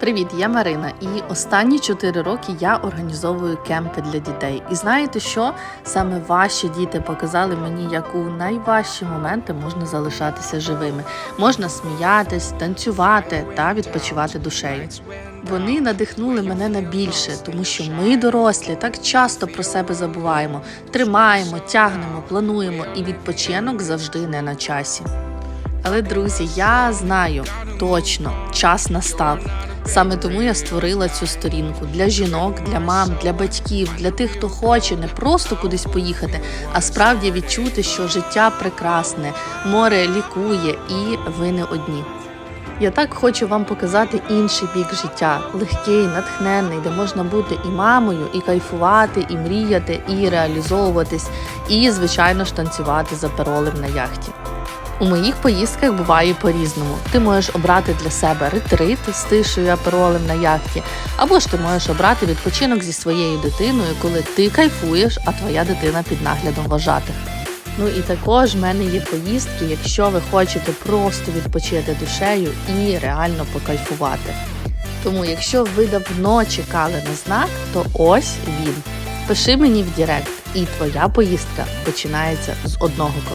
Привіт, я Марина, і останні 4 роки я організовую кемпи для дітей. І знаєте що? Саме ваші діти показали мені, як у найважчі моменти можна залишатися живими. Можна сміятись, танцювати та відпочивати душею. Вони надихнули мене на більше, тому що ми, дорослі, так часто про себе забуваємо, тримаємо, тягнемо, плануємо, і відпочинок завжди не на часі. Але друзі, я знаю точно час настав. Саме тому я створила цю сторінку для жінок, для мам, для батьків, для тих, хто хоче не просто кудись поїхати, а справді відчути, що життя прекрасне, море лікує, і ви не одні. Я так хочу вам показати інший бік життя, легкий, натхненний, де можна бути і мамою, і кайфувати, і мріяти, і реалізовуватись, і, звичайно ж, танцювати за паролем на яхті. У моїх поїздках буває по-різному. Ти можеш обрати для себе ретрит з тишою аперолем на яхті, або ж ти можеш обрати відпочинок зі своєю дитиною, коли ти кайфуєш, а твоя дитина під наглядом вважатих. Ну і також в мене є поїздки, якщо ви хочете просто відпочити душею і реально покайфувати. Тому, якщо ви давно чекали на знак, то ось він. Пиши мені в Директ, і твоя поїздка починається з одного